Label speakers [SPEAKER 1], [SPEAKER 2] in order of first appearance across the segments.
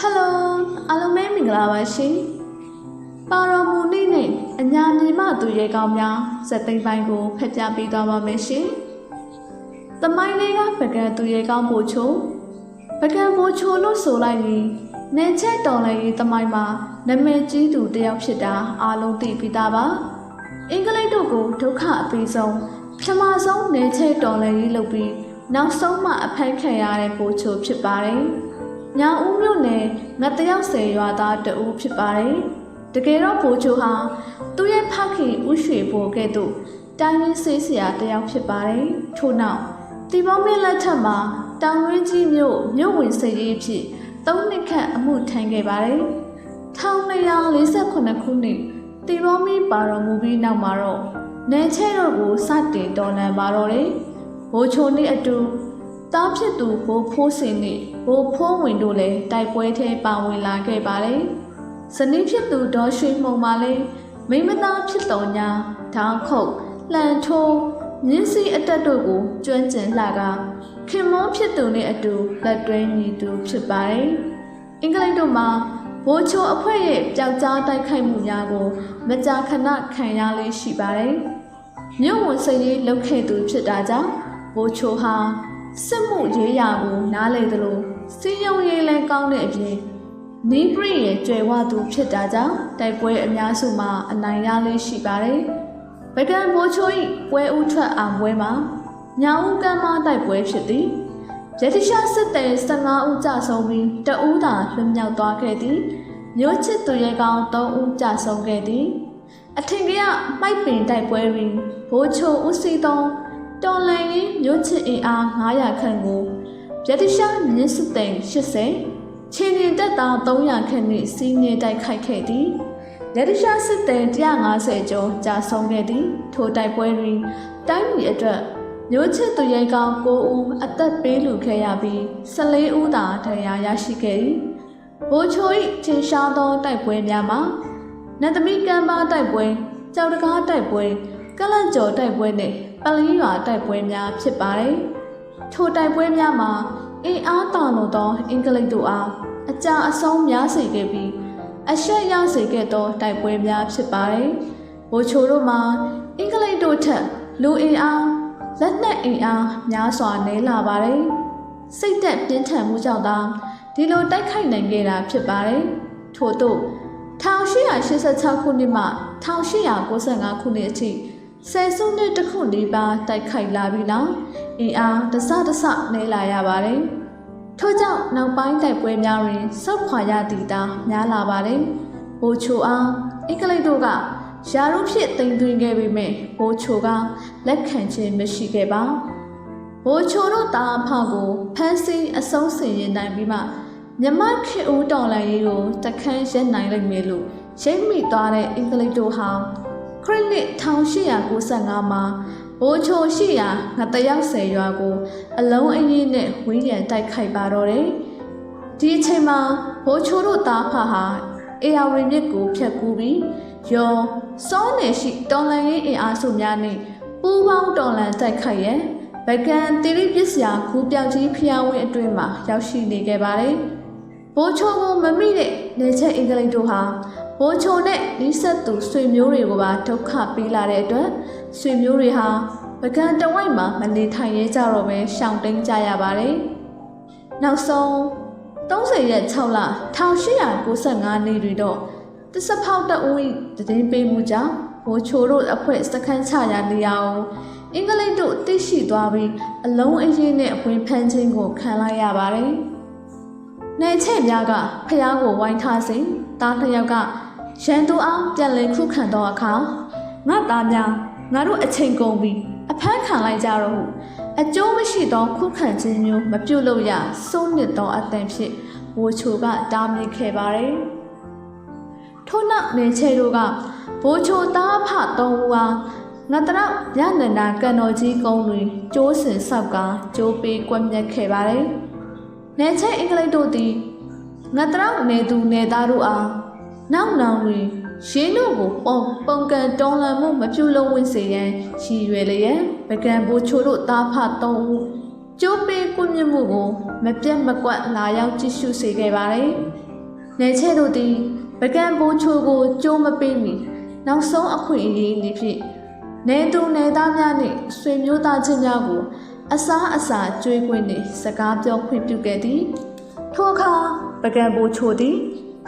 [SPEAKER 1] အားလုံးပဲမင်္ဂလာပါရှင်ပါတော်မူနေ့နဲ့အညာမြင်မသူရဲကောင်းများစက်သိမ်းပိုင်းကိုဖျက်ပြပေးသွားပါမယ်ရှင်တမိုင်းလေးကပကံသူရဲကောင်းပို့ချိုပကံပို့ချိုလို့ဆိုလိုက်ရင်နေချက်တော်လည်းရေးတမိုင်းမှာနာမည်ကြီးသူတစ်ယောက်ဖြစ်တာအားလုံးသိပြီးသားပါအင်္ဂလိပ်တို့ကိုဒုက္ခအပေးဆုံးပထမဆုံးနေချက်တော်လည်းရေးလုပ်ပြီးနောက်ဆုံးမှအဖက်ခံရတဲ့ပို့ချိုဖြစ်ပါတယ်။ ညာဦးမြို့နယ်ငတယောက်ဆယ်ရွာသားတဦးဖြစ်ပါတယ်။တကယ်တော့ဘိုးချိုဟာသူ့ရဲ့ဖခင်ဦးရွှေဘိုကဲ့သို့တိုင်းရင်းဆေးဆရာတယောက်ဖြစ်ပါတယ်။ထို့နောက်တီဘောမင်းလက်ထက်မှာတောင်ရင်းကြီးမြို့မြို့ဝင်စရေးဖြစ်၃နှစ်ခန့်အမှုထမ်းခဲ့ပါတယ်။1248ခုနှစ်တီဘောမင်းပါတော်မူပြီးနောက်မှာတော့နေချဲတော့ကိုစတင်တော်လှန်ပါတော့တယ်။ဘိုးချိုနဲ့အတူ တားဖြစ်သူဘိုးဖိုးစင်နဲ့ဘိုးဖိုးဝင်တို့လည်းတိုက်ပွဲထဲပါဝင်လာခဲ့ပါတယ်။ဇနီးဖြစ်သူဒေါ်ရွှေမှုံမှလည်းမိမသားဖြစ်တော်ညာဓာခုတ်လှန်ထိုးမြင်းစီအတက်တို့ကိုကျွမ်းကျင်လှကခင်မောဖြစ်သူနဲ့အတူလက်တွဲညီသူဖြစ်ပါတယ်။အင်္ဂလိပ်တို့မှာဘိုးချိုအဖွဲ့ရဲ့ပျောက်ကြားတိုက်ခိုက်မှုများကို မကြာခဏခံရလေးရှိပါတယ်။မြို့ဝန်စရေးလုပ်ခဲ့သူဖြစ်တာကြောင့်ဘိုးချိုဟာ စစ်မှုရေးရာကိုနားလေသလိုစီယုံရေးလဲကောင်းတဲ့အပြင်နီးပရိရဲ့ကျွယ်ဝသူဖြစ်တာကြောင့်တိုက်ပွဲအများစုမှာအနိုင်ရလေးရှိပါတယ်။ဗကံဘိုးချို၏ပွဲဥထွက်အောင်ပွဲမှာညောင်ဦးကမ်းမတိုက်ပွဲဖြစ်သည်။ရတရှာစစ်သည်15ဦးကြဆုံးပြီးတဦးသာလွတ်မြောက်သွားခဲ့သည်။မျိုးချစ်သူရဲကောင်း3ဦးကြဆုံးခဲ့သည်။အထင်ကရမိုက်ပင်တိုက်ပွဲတွင်ဘိုးချိုဦးစီသော တော်လန်ရင်မျိုးချစ်အင်အား900ခန့်ကိုဗြတိရှားမြင်းစစ်သိန်း80ချင်းရင်တက်သား300ခန့်နှင့်စီးနေတိုက်ခိုက်ခဲ့သည်ဗြတိရှားစစ်သိန်း150ကျော်ကြာဆုံးခဲ့သည် ထိုတိုက်ပွဲတွင်တိုင်းပြည်အတွက်မျိုးချစ်သူရဲကောင်း9ဦးအသက်ပေးလူခဲ့ရပြီး14ဦးသာဒဏ်ရာရရှိခဲ့သည်ဘိုးချို၏ထင်ရှားသောတိုက်ပွဲများမှာနတ်သမီးကမ်းပါတိုက်ပွဲကြောက်တကားတိုက်ပွဲကလန့်ကျော်တိုက်ပွဲနှင့် ပလင်းရွာတိုက်ပွဲများဖြစ်ပါတယ်။ထိုတိုက်ပွဲများမှာအင်အားတောင်လို့သောအင်္ဂလိပ်တို့အားအကြအဆုံးများစေခဲ့ပြီးအရှက်ရစေခဲ့သောတိုက်ပွဲများဖြစ်ပါတယ်။ဘိုချိုတို့မှာအင်္ဂလိပ်တို့ထက်လူအင်အားလက်နက်အင်အားများစွာနည်းလာပါတယ်။စိတ်သက်ပြင်းထန်မှုကြောင့်သာဒီလိုတိုက်ခိုက်နိုင်ခဲ့တာဖြစ်ပါတယ်။ထို့သို့1886ခုနှစ်မှ1895ခုနှစ်အထိ ဆယ်စုနှစ်တစ်ခုနီးပါးတိုက်ခိုက်လာပြီးနောက်အင်အားတစတစနေလာရပါတယ်။ထို့ကြောင့်နောက်ပိုင်းတိုက်ပွဲများတွင်စောက်ခွာရသည့်တာများလာပါတယ်။ဘိုးချိုအားအင်္ဂလိပ်တို့ကယာရုဖြစ်တင်သွင်းခဲ့ပေမဲ့ဘိုးချိုကလက်ခံခြင်းမရှိခဲ့ပါ။ဘိုးချိုတို့တာအဖကိုဖမ်းဆီးအဆုံးစီရင်နိုင်ပြီးမှမြမခေဦးတော်လန်ရေးကိုတခန်းရက်နိုင်လိမ့်မယ်လို့ရိပ်မိသွားတဲ့အင်္ဂလိပ်တို့ဟာ ခရစ်နှစ်1895မှာဘိုးချိုရှိရာငတရောက်ဆယ်ရွာကို အလုံးအင်းနဲ့ဝင်းရံတိုက်ခိုက်ပါတော့တယ်။ဒီအချိန်မှာဘိုးချိုတို့သားဖဟာအေယာဝီမြစ်ကိုဖျက်ကူးပြီးယောစောနယ်ရှိတော်လန်ရေးအင်အားစုများနဲ့ပူးပေါင်းတော်လန်တိုက်ခိုက်ရန်ဗကန်တိရိပစ္စယခူးပြောက်ကြီးဖျားဝင်းအတွင်းမှာရောက်ရှိနေခဲ့ပါတယ်။ဘိုးချိုကိုမမိတဲ့နေချက်အင်္ဂလိပ်တို့ဟာ ဘိုးချိုနဲ့နီးစပ်သူဆွေမျိုးတွေကိုပါဒုက္ခပေးလာတဲ့အတွက်ဆွေမျိုးတွေဟာပကံတဝိုက်မှာမနေထိုင်ရဲကြတော့ပဲရှောင်တိန်ကြရပါတယ်။နောက်ဆုံး30ရက်6လ1895နေ့တွင်တော့တစ္ဆဖောက်တအူးတည်ပေးမှုကြောင့်ဘိုးချိုတို့အဖွဲ့စခန်းချရာနေရာကိုအင်္ဂလိပ်တို့သိရှိသွားပြီးအလုံးအရင်နဲ့ဝင်ဖမ်းခြင်းကိုခံလိုက်ရပါတယ်။နေချက်များကဖျားကိုဝိုင်းထားစဉ်တားတစ်ယောက်က ရန်သူအားပြန်လည်ခုခံသောအခါငါသားများငါတို့အချိန်ကုန်ပြီအဖမ်းခံလိုက်ကြတော့ဟုအကျိုးမရှိသောခုခံခြင်းမျိုးမပြုတ်လို့ရစိုးနစ်သောအတန်ဖြင့်ဝိုချိုကတားမြစ်ခဲ့ပါတယ်ထို့နောက်နေချေတို့ကဘိုးချိုသားဖသုံးဦးအားငါတရောက်ရနန္ဒာကံတော်ကြီးကုန်းတွင်ကျိုးစင်ဆောက်ကကျိုးပေးကွက်မြက်ခဲ့ပါတယ်နေချေအင်္ဂလိပ်တို့သည်ငါတရောက်နေသူနေသားတို့အား နောက်နောင်တွင်ရင်းတို့ကိုပုံပုံကန်တောင်းလန်မှုမပြုလုံးဝင့်စေရန်ရည်ရွယ်လျက်ဗကံဘိုချိုတို့တားဖသုံးဦးကျိုးပေးကွမြင့်မှုကိုမပြတ်မကွက်လာရောက်ကြည့်ရှုစေခဲ့ပါတယ်နေချဲ့တို့သည်ပကံပိုးချိုကိုကြိုးမပေးမီနောက်ဆုံးအခွင့်အရေးအနေဖြင့်နေသူနေသားများနှင့်ဆွေမျိုးသားချင်းများကို အစားအစာကြွေးခွင့်နှင့်စကားပြောခွင့်ပြုခဲ့သည်ထိုအခါပကံပိုးချိုသည်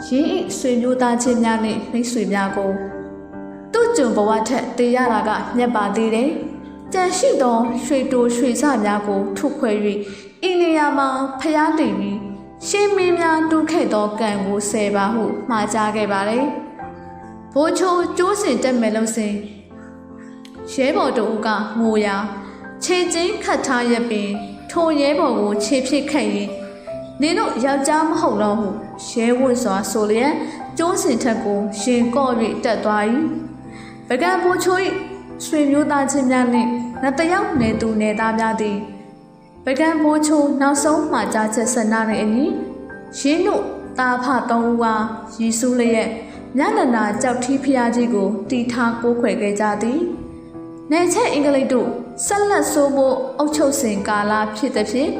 [SPEAKER 1] ရင်း၏ဆွေမျိုးသားချင်းများနှင့်မိတ်ဆွေများကိုသူ့ကျွန်ဘဝထက်တည်ရတာကမြတ်ပါသေးတယ်။ကြံရှိသောရွှေတိုရွှေစများကိုထုခွဲ၍ဤနေရာမှာဖျားတည်ပြီးရှင်းမင်းများတူးခဲ့သောကံကိုဆယ်ပါဟုမှားကြားခဲ့ပါတယ်။ဘိုးချိုကျိုးစင်တက်မယ်လို့စဉ်ရဲဘော်တို့ကငိုရာခြေချင်းခတ်ထားရပင်ထိုရဲဘော်ကိုခြေဖြစ်ခတ်ရင်နင်တို့ယောက်ျားမဟုတ်တော့ဟု ရဲဝတ်စွာဆိုလျက်ကျိုးစင်ထက်ကိုရှင်ကော့၍တက်သွား၏ပကံပူချို၏ရွှေမျိုးသားချင်းများနှင့်နတ်တယောက်နေသူနေသားများသည်ပကံပူချိုနောက်ဆုံးမှကြားချက်ဆန္ဒနှင့်အညီရင်းတို့တာဖသုံးဦးအားရီစုလျက်ညနနာကြောက်ထီးဖျားကြီးကိုတီထားကိုးခွေခဲ့ကြသည်နေချက်အင်္ဂလိပ်တို့ဆက်လက်ဆိုးဖို့အုပ်ချုပ်စဉ်ကာလဖြစ်သည်ဖြင့်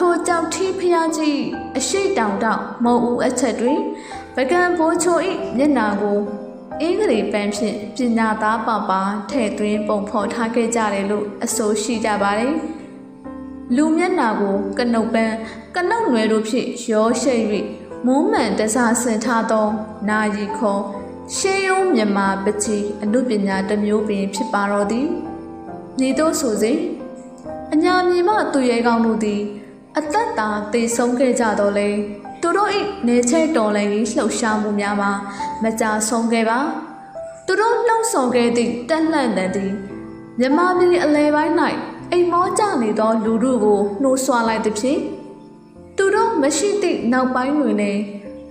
[SPEAKER 1] ထိုကြောင့်ထီးဖျားကြီးအရှိတောင်တောင်မုံဦးအချက်တွင်ပကံဘိုးချို၏မျက်နာကိုအင်္ဂလိပ်ပန်းဖြင့်ပညာသားပပထည့်သွင်းပုံဖော်ထားခဲ့ကြတယ်လို့အဆိုရှိကြပါတယ်။လူမျက်နာကိုကနုတ်ပန်းကနုတ်ငွယ်တို့ဖြင့်ရောရှိတ်၍မုံမှန်တစားဆင်ထားသော နာယီခေါ်ရှေးယုံမြန်မာပကြီးအနုပညာတစ်မျိုးပင်ဖြစ်ပါတော့သည်။ညီတို့ဆိုစဉ်အညာမြင်မသူရဲကောင်းတို့သည် အသက်တာတည်ဆုံးခဲ့ကြတော့လေသူတို့၏နေချိတ်တော်လည်းလှုပ်ရှားမှုများမှာမကြာဆုံးခဲ့ပါသူတို့လှုံ့ဆော်ခဲ့သည့်တက်လှန့်တဲ့သည်မြမပြည်အလဲပိုင်း၌အိမ်မောကြနေသော လူတို့ကိုနှိုးဆွာလိုက်သည်ဖြင့်သူတို့မရှိသည့်နောက်ပိုင်းတွင်လည်း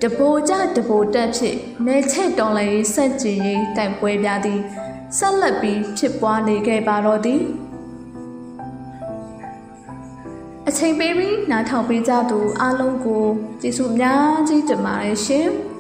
[SPEAKER 1] တဘိုကြတဘိုတက်ဖြင့်နေချိတ်တော်လည်းဆက်ကြည်ရေးတိုင်ပွဲပြသည်ဆက်လက်ပြီးဖြစ်ပွားနေခဲ့ပါတော့သည် ချိန်ပေးပြီးနားထောင်ပေးကြသူအားလုံးကိုကျေးဇူးအများကြီးတင်ပါတယ်ရှင်။